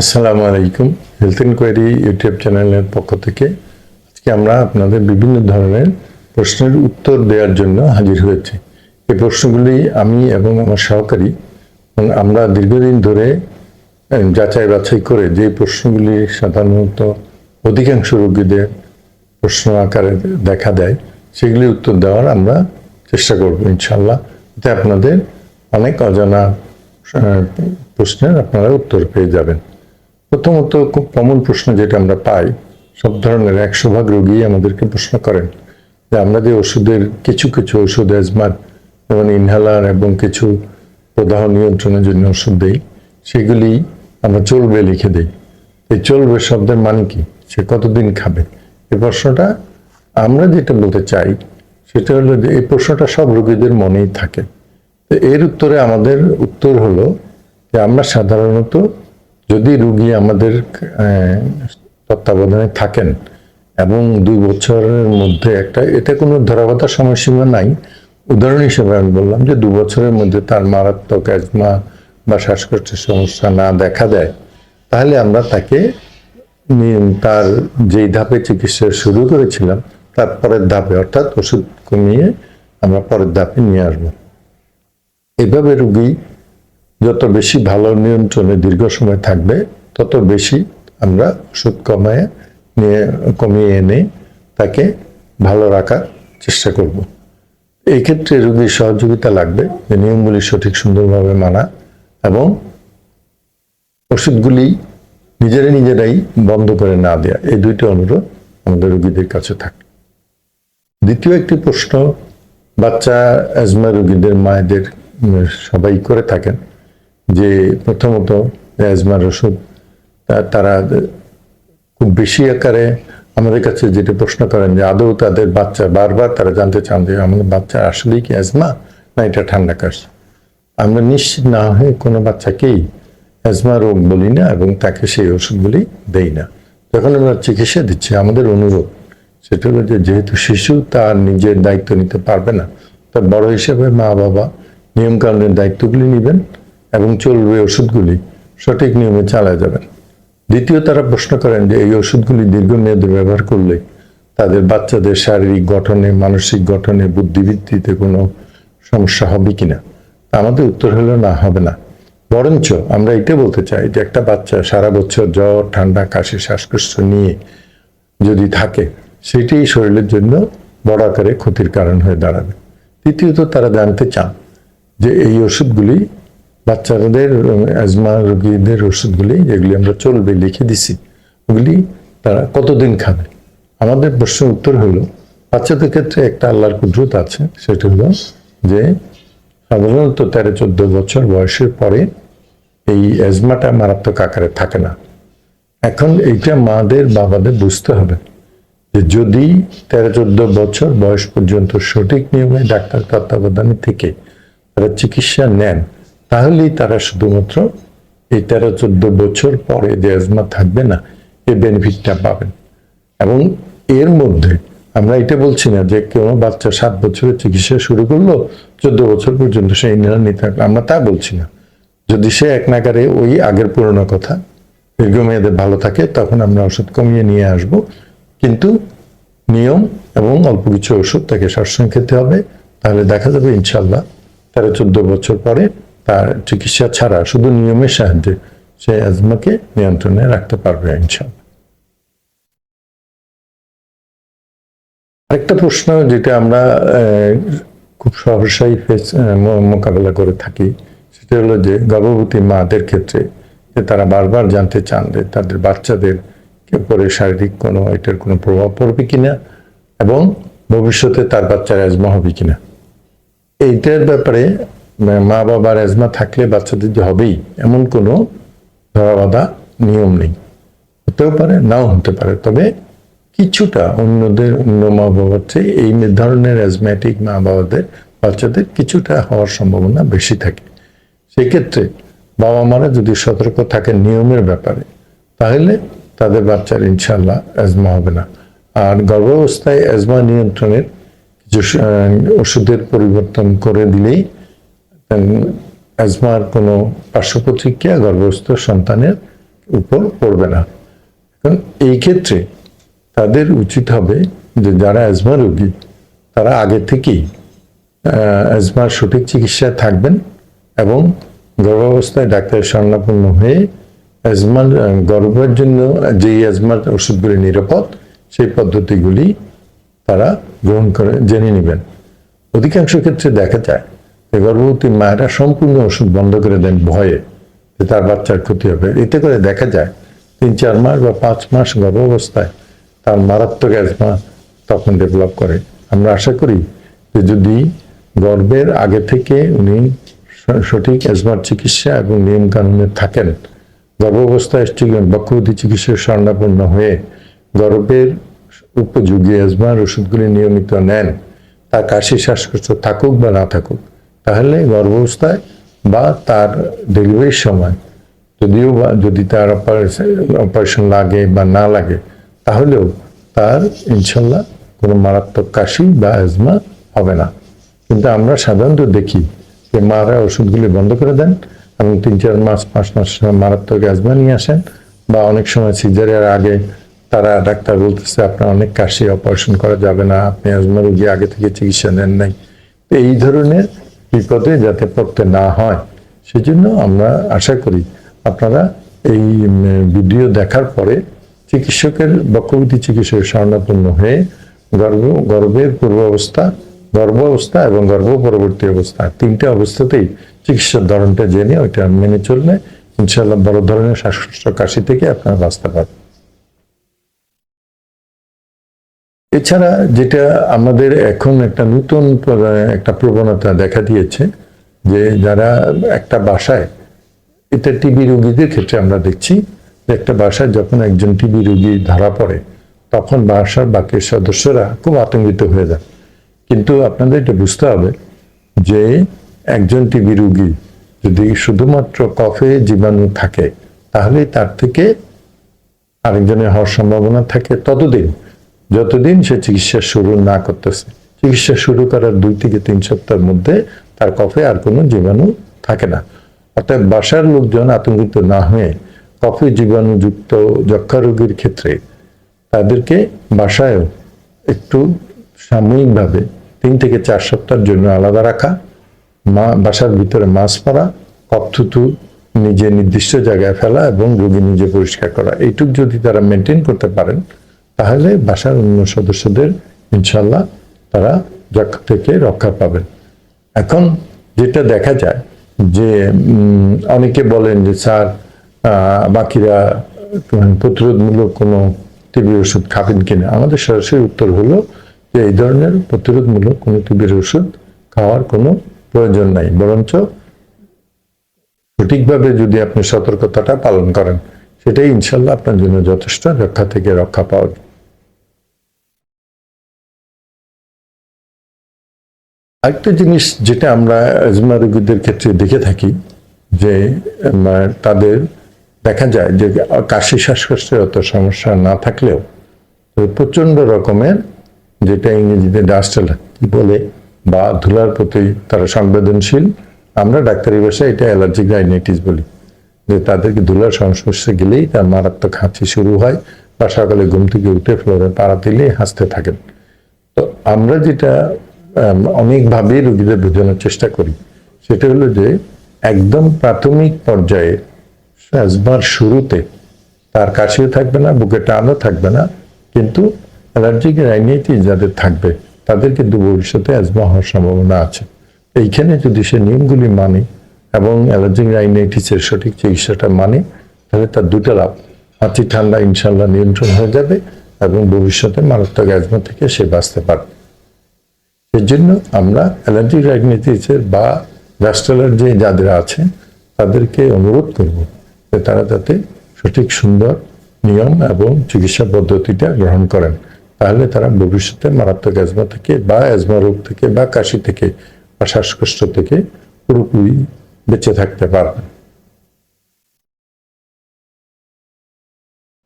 আসসালামু আলাইকুম। Health inquiry YouTube চ্যানেলের পক্ষ থেকে আজকে আমরা আপনাদের বিভিন্ন ধরনের প্রশ্নের উত্তর দেওয়ার জন্য হাজির হয়েছি। এই প্রশ্নগুলি আমি এবং আমার সহকারী আমরা দীর্ঘদিন ধরে যাচাই বাছাই করে যে প্রশ্নগুলি সাধারণত অধিকাংশ রোগীদের প্রশ্ন আকারে দেখা দেয়, সেগুলি উত্তর দেওয়ার আমরা চেষ্টা করব ইনশাল্লাহ এতে আপনাদের অনেক অজানা প্রশ্নের আপনারা উত্তর পেয়ে যাবেন। প্রথমত খুব কমন প্রশ্ন যেটা আমরা পাই, সব ধরনের একশো ভাগ রোগী আমাদেরকে প্রশ্ন করেন যে আমরা যে ওষুধের কিছু কিছু ওষুধ অ্যাজমার যেমন ইনহেলার এবং কিছু প্রদাহ নিয়ন্ত্রণের জন্য ওষুধ দিই, সেগুলি আমরা চলবে লিখে দিই। এই চলবে শব্দের মানে কি? সে কতদিন খাবে? এই প্রশ্নটা আমরা যেটা বলতে চাই, সেটা হলো যে এই প্রশ্নটা সব রোগীদের মনেই থাকে। তো এর উত্তরে আমাদের উত্তর হলো যে আমরা সাধারণত যদি রুগী আমাদের তত্ত্বাবধানে থাকেন এবং দুই বছরের মধ্যে একটা, এতে কোনো ধরাবাধা সময়সীমা নাই। উদাহরণ হিসেবে আমি বললাম যে দু বছরের মধ্যে তার মারাত্মক অ্যাজমা বা শ্বাসকষ্টের সমস্যা না দেখা দেয়, তাহলে আমরা তাকে তার যেই ধাপে চিকিৎসা শুরু করেছিলাম, তার পরের ধাপে, অর্থাৎ ওষুধ কমিয়ে আমরা পরের ধাপে নিয়ে আসব। এভাবে রুগী যত বেশি ভালো নিয়ন্ত্রণে দীর্ঘ সময় থাকবে, তত বেশি আমরা সুদ কমায় নিয়ে, কমিয়ে এনে তাকে ভালো রাখার চেষ্টা করব। এই ক্ষেত্রে রোগীর সহযোগিতা লাগবে, যে নিয়মগুলি সঠিক সুন্দরভাবে মানা এবং ওষুধগুলি নিজেরা নিজেরাই বন্ধ করে না দেয়া, এই দুইটি অনুরোধ আমাদের রোগীদের কাছে থাকে দ্বিতীয় একটি প্রশ্ন, বাচ্চা, অ্যাজমা রোগীদের, মায়েদের সবাই করে থাকেন। যে প্রথমত অ্যাজমার ওষুধ তারা খুব বেশি আকারে আমাদের কাছে যেটা প্রশ্ন করেন যে আদৌ তাদের বাচ্চা বারবার তারা জানতে চান যে আমাদের বাচ্চা আসলেই কি অ্যাজমা না এটা ঠান্ডা কাশ? আমরা নিশ্চিত না হয়ে কোনো বাচ্চাকেই অ্যাজমা রোগ বলি না এবং তাকে সেই ওষুধগুলি দেই না। যখন আমরা চিকিৎসা দিচ্ছি, আমাদের অনুরোধ সেটা হলো যে যেহেতু শিশু তার নিজের দায়িত্ব নিতে পারবে না। তার বড় হিসেবে মা বাবা নিয়মকানুনের দায়িত্বগুলি নেবেন। এবং চলবে ওষুধগুলি সঠিক নিয়মে চালায় যাবেন। দ্বিতীয় তারা প্রশ্ন করেন যে এই ওষুধগুলি দীর্ঘমেয়াদে ব্যবহার করলে তাদের বাচ্চাদের শারীরিক গঠনে, মানসিক গঠনে, বুদ্ধিবৃত্তিতে কোনো সমস্যা হবে কিনা? আমাদের উত্তর হলো, না, হবে না। বরঞ্চ আমরা এটা বলতে চাই যে একটা বাচ্চা সারা বছর জ্বর, ঠান্ডা, কাশি, শ্বাসকষ্ট নিয়ে যদি থাকে সেটি শরীরের জন্য বড় আকারে ক্ষতির কারণ হয়ে দাঁড়াবে। তৃতীয়ত তারা জানতে চান যে এই ওষুধগুলি বাচ্চাদের অ্যাজমা রোগীদের ওষুধগুলি যেগুলি আমরা চলবে লিখে দিছি, ওগুলি তারা কতদিন খাবে? আমাদের প্রশ্নের উত্তর হলো, বাচ্চাদের ক্ষেত্রে একটা আল্লাহর কুদরত আছে, সেটা হলো যে সাধারণত তেরো, চোদ্দ বছর বয়সের পরে এই অ্যাজমাটা মারাত্মক আকারে থাকে না। এখন এইটা মাদের, বাবাদের বুঝতে হবে যে যদি তেরো, চোদ্দ বছর বয়স পর্যন্ত সঠিক নিয়মে ডাক্তার তত্ত্বাবধানে থেকে তারা চিকিৎসা নেন তাহলেই তারা শুধুমাত্র এই তেরো চোদ্দ বছর পরে যে অ্যাজমা থাকবে না এই বেনিফিটটা পাবেন। এবং এর মধ্যে আমরা এটা বলছি না যে কোনো বাচ্চা সাত বছরের চিকিৎসা শুরু করল, চোদ্দ বছর পর্যন্ত সেই নিয়ম নিতে থাকল। আমরা তা বলছি না। যদি সে এক নাগারে ওই আগের পুরনো কথা, দীর্ঘমেয়াদে ভালো থাকে, তখন আমরা ওষুধ কমিয়ে নিয়ে আসব। কিন্তু নিয়ম এবং অল্প কিছু ওষুধ তাকে সবসময় খেতে হবে। তাহলে দেখা যাবে ইনশাল্লাহ তেরো চোদ্দ বছর পরে তার চিকিৎসা ছাড়া শুধু নিয়মের সাহায্যে সে অ্যাজমাকে নিয়ন্ত্রণে রাখতে পারবে ইনশাল্লাহ আরেকটা প্রশ্ন যেটা আমরা খুব সহসাই ফেস মোকাবেলা করে থাকি, সেটা হলো যে গর্ভবতী মাদের ক্ষেত্রে যে তারা বারবার জানতে চান যে তাদের বাচ্চাদের পরে শারীরিক কোনো, এটার কোনো প্রভাব পড়বে কিনা এবং ভবিষ্যতে তার বাচ্চার অ্যাজমা হবে কিনা। এইটার ব্যাপারে মা- মা বাবার অ্যাজমা থাকলে বাচ্চাদের যে হবেই, এমন কোনো ধরাবাধা নিয়ম নেই। হতেও পারে, নাও হতে পারে, তবে কিছুটা অন্যদের, অন্য মা বাবার চেয়ে এই ধরনের অ্যাজমেটিক মা বাবাদের বাচ্চাদের কিছুটা হওয়ার সম্ভাবনা বেশি থাকে। সেক্ষেত্রে বাবা মারা যদি সতর্ক থাকে নিয়মের ব্যাপারে, তাহলে তাদের বাচ্চার ইনশাল্লাহ অ্যাজমা হবে না। আর গর্ভাবস্থায় অ্যাজমা নিয়ন্ত্রণের কিছু ওষুধের পরিবর্তন করে দিলেই অ্যাজমার কোনো পার্শ্ব প্রতিক্রিয়া গর্ভস্থ সন্তানের উপর পড়বে না। এই ক্ষেত্রে তাদের উচিত হবে যে যারা অ্যাজমা রোগী, তারা আগে থেকেই অ্যাজমার সঠিক চিকিৎসায় থাকবেন এবং গর্ভাবস্থায় ডাক্তারের স্বর্ণাপন্ন হয়ে অ্যাজমার গর্ভের জন্য যেই অ্যাজমার ওষুধগুলি নিরাপদ, সেই পদ্ধতিগুলি তারা গ্রহণ করে, জেনে নেবেন। অধিকাংশ ক্ষেত্রে দেখা যায় যে গর্ভবতী মায়েরা সম্পূর্ণ ওষুধ বন্ধ করে দেন ভয়ে যে তার বাচ্চার ক্ষতি হবে। এতে করে দেখা যায়, তিন, চার মাস বা পাঁচ মাস গর্ভাবস্থায় তার মারাত্মক অ্যাজমা তখন ডেভেলপ করে। আমরা আশা করি যে যদি গর্বের আগে থেকে উনি সঠিক অ্যাজমার চিকিৎসা এবং নিয়ম কানুনে থাকেন গর্ভাবস্থায় বক্ষবতী চিকিৎসার স্বর্ণাপন্ন হয়ে গর্ভের উপযোগী অ্যাজমার ওষুধগুলি নিয়মিত নেন, তার কাশি, শ্বাসকষ্ট থাকুক বা না থাকুক তাহলে গর্ভাবস্থায় বা তার ডেলিভারির সময় যদিও বা, যদি তার অপারেশন লাগে বা না লাগে, তাহলেও তার ইনশাল্লাহ কোনো মারাত্মক কাশি বা অ্যাজমা হবে না। কিন্তু আমরা সাধারণত দেখি যে মারা ওষুধগুলি বন্ধ করে দেন, এবং তিন, চার মাস, পাঁচ মাস মারাত্মক অ্যাজমা নিয়ে আসেন, বা অনেক সময় সিজারের আগে তারা ডাক্তার বলতেছে, আপনার অনেক কাশি অপারেশন করা যাবে না, আপনি অ্যাজমা রোগী আগে থেকে চিকিৎসা নেন নাই। এই ধরনের বিপদে যাতে পড়তে না হয়। সেজন্য আমরা আশা করি আপনারা এই ভিডিও দেখার পরে চিকিৎসকের বক্ষবতী চিকিৎসকের স্বর্ণাপন্ন হয়ে গর্ভ, গর্ভের পূর্বাবস্থা, গর্ভাবস্থা এবং গর্ভ পরবর্তী অবস্থা তিনটে অবস্থাতেই চিকিৎসার ধরনটা জেনে ওইটা মেনে চললে ইনশাল্লাহ বড় ধরনের শ্বাসকষ্ট কাশি থেকে আপনারা বাঁচতে পারবেন। এছাড়া যেটা আমাদের এখন একটা নতুন একটা প্রবণতা দেখা দিয়েছে, যে যারা একটা বাসায়, এটা টিবি রোগীদের ক্ষেত্রে আমরা দেখছি একটা বাসায় যখন একজন টিবি রোগী ধরা পড়ে, তখন বাসার বাকি সদস্যরা খুব আতঙ্কিত হয়ে যায়। কিন্তু আপনাদের এটা বুঝতে হবে, যে একজন টিবি রোগী যদি শুধুমাত্র কফে জীবাণু থাকে তাহলে তার থেকে আরেকজনের হওয়ার সম্ভাবনা থাকে ততদিন। যতদিন সে চিকিৎসা শুরু না করতেছে, চিকিৎসা শুরু করার দুই থেকে তিন সপ্তাহের মধ্যে তার কফে আর কোনো জীবাণু থাকে না। অর্থাৎ বাসার লোকজন আতঙ্কিত না হয়ে কফে জীবাণুযুক্ত যক্ষা রোগীর ক্ষেত্রে তাদেরকে বাসায়ও একটু সাময়িকভাবে তিন থেকে চার সপ্তাহের জন্য আলাদা রাখা, মা, বাসার ভিতরে মাছ পরা কপ থুতু নিজে নির্দিষ্ট জায়গায় ফেলা এবং রোগী নিজে পরিষ্কার করা। এইটুক যদি তারা মেনটেন করতে পারেন তাহলে বাসার অন্য সদস্যদের ইনশাল্লাহ তারা থেকে রক্ষা পাবেন। এখন যেটা দেখা যায় যে অনেকে বলেন যে, স্যার বাকিরা প্রতিরোধমূলক কোনো টিবি ওষুধ খাবেন কিনা? আমাদের সরাসরি উত্তর হলো যে, এই ধরনের প্রতিরোধমূলক কোনো টিবির ওষুধ খাওয়ার কোনো প্রয়োজন নাই। বরঞ্চ সঠিকভাবে যদি আপনি সতর্কতাটা পালন করেন, সেটাই ইনশাল্লাহ আপনার জন্য যথেষ্ট রক্ষা থেকে রক্ষা পাওয়ার। আরেকটা জিনিস যেটা আমরা অ্যাজমা রোগীদের ক্ষেত্রে দেখে থাকি, যে তাদের দেখা যায় যে, কাশি, শ্বাসকষ্টের অত সমস্যা না থাকলেও প্রচণ্ড রকমের যেটা ইংরেজিতে ডাস্ট কি বলে, বা ধুলার প্রতি তারা সংবেদনশীল, আমরা ডাক্তারি ভাষায় এটা অ্যালার্জিক রাইনাইটিস বলি, যে তাদেরকে ধুলার সংস্পর্শে গেলেই তার মারাত্মক হাঁচি শুরু হয়, বা সকালে ঘুম থেকে উঠে ফ্লোরে পাড়া দিলেই হাসতে থাকেন। তো আমরা যেটা অনেকভাবে রোগীদের বোঝানোর চেষ্টা করি। সেটা হলো যে, একদম প্রাথমিক পর্যায়ে অ্যাজমার শুরুতে তার কাশিও থাকবে না বুকে টানও থাকবে না, কিন্তু অ্যালার্জিক রাইনাইটিস যাদের থাকবে তাদের কিন্তু ভবিষ্যতে অ্যাজমা হওয়ার সম্ভাবনা আছে। এইখানে যদি সে নিয়মগুলি মানে এবং অ্যালার্জিক রাইনাইটিসের সঠিক চিকিৎসাটা মানে তাহলে তার দুটো লাভ। হাঁচি, ঠান্ডা ইনশাল্লাহ নিয়ন্ত্রণ হয়ে যাবে এবং ভবিষ্যতে মারাত্মক অ্যাজমা থেকে সে বাঁচতে পারবে। এর জন্য আমরা অ্যালার্জিক রাইনাইটিসের বা ডাস্ট অ্যালার্জি যাদের আছে, তাদেরকে অনুরোধ করব যে তারা যাতে সঠিক, সুন্দর নিয়ম এবং চিকিৎসা পদ্ধতিটা গ্রহণ করেন। তাহলে তারা ভবিষ্যতে মারাত্মক অ্যাজমা থেকে বা অ্যাজমা রোগ থেকে বা কাশি থেকে বা শ্বাসকষ্ট থেকে পুরোপুরি বেঁচে থাকতে পারবেন।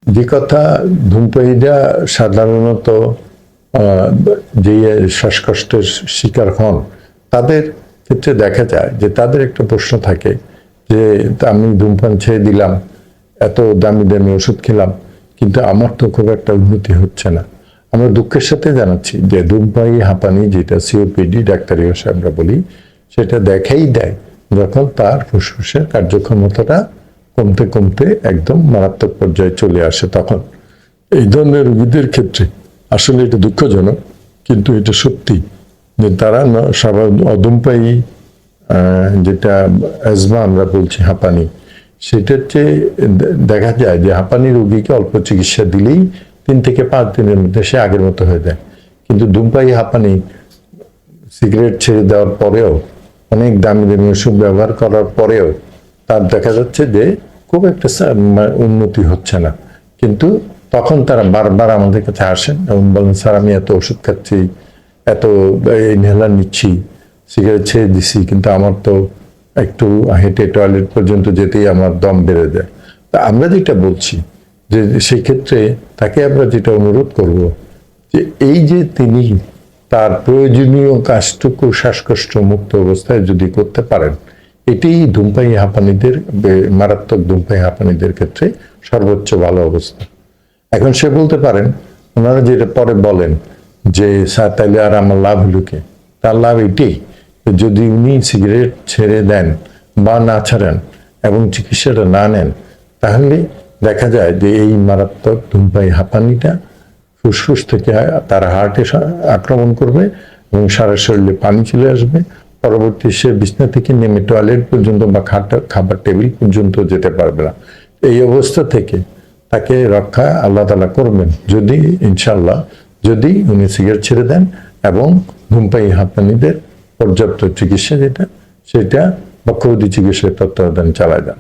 যে কথা ধূমপায়ীরা সাধারণত যে শ্বাসকষ্টের শিকার হন, তাদের ক্ষেত্রে দেখা যায় যে তাদের একটা প্রশ্ন থাকে যে, আমি ধূমপান ছেড়ে দিলাম, এত দামি দামি ওষুধ খেলাম, কিন্তু আমার তো খুব একটা উন্নতি হচ্ছে না। আমরা দুঃখের সাথে জানাচ্ছি যে ধূমপাই হাঁপানি যেটা সিওপিডি ডাক্তারি ভাষায় আমরা বলি, সেটা দেখাই দেয় যখন তার ফুসফুসের কার্যক্ষমতাটা কমতে কমতে একদম মারাত্মক পর্যায়ে চলে আসে তখন। এই ধরনের রোগীদের ক্ষেত্রে আসলে এটা দুঃখজনক, কিন্তু এটা সত্যি যে তারা স্বাভাবিক অদম্পায়ী যেটা অ্যাজমা আমরা বলছি হাঁপানি, সেটার চেয়ে দেখা যায় যে হাঁপানি রোগীকে অল্প চিকিৎসা দিলেই তিন থেকে পাঁচ দিনের মধ্যে সে আগের মতো হয়ে যায়। কিন্তু ধূমপায়ী হাঁপানি সিগারেট ছেড়ে দেওয়ার পরেও, অনেক দামি দামি ওষুধ ব্যবহার করার পরেও, তার দেখা যাচ্ছে যে খুব একটা উন্নতি হচ্ছে না। কিন্তু তখন তারা বারবার আমাদের কাছে আসেন এবং বলেন, স্যার, আমি এত ওষুধ খাচ্ছি, এত ইনহেলার নিচ্ছি, সিগারেট ছেড়ে দিছি, কিন্তু আমার তো একটু হেঁটে টয়লেট পর্যন্ত যেতেই আমার দম বেড়ে যায়। তা আমরা যেটা বলছি যে সেই ক্ষেত্রে তাকে আমরা যেটা অনুরোধ করব যে, এই যে তিনি তার প্রয়োজনীয় কাজটুকু শ্বাসকষ্ট মুক্ত অবস্থায় যদি করতে পারেন, এটাই ধূমপাই হাঁপানিদের মারাত্মক ধূমপাই হাঁপানিদের ক্ষেত্রে সর্বোচ্চ ভালো অবস্থা। এখন সে বলতে পারেন, ওনারা যেটা পরে বলেন যে, স্যার আর আমার লাভ হলো কি? তার লাভ এটাই যদি উনি সিগারেট ছেড়ে দেন বা না ছাড়েন এবং চিকিৎসাটা না নেন, তাহলে দেখা যায় যে, এই মারাত্মক ধূমপাই হাঁপানিটা ফুসফুস থেকে তার হার্টে আক্রমণ করবে এবং সারা শরীরে পানি চলে আসবে। পরবর্তী সে বিছনা থেকে নেমে টয়লেট পর্যন্ত বা খাবার টেবিল পর্যন্ত যেতে পারবে না। এই অবস্থা থেকে তাকে রক্ষা আল্লাহ তালা করবেন। যদি ইনশাল্লাহ যদি উনি সিগারেট ছেড়ে দেন এবং ধূমপাই হাঁপানিদের পর্যাপ্ত চিকিৎসা যেটা, সেটা বক্ষবতী চিকিৎসার তত্ত্বাবধান চালায় যান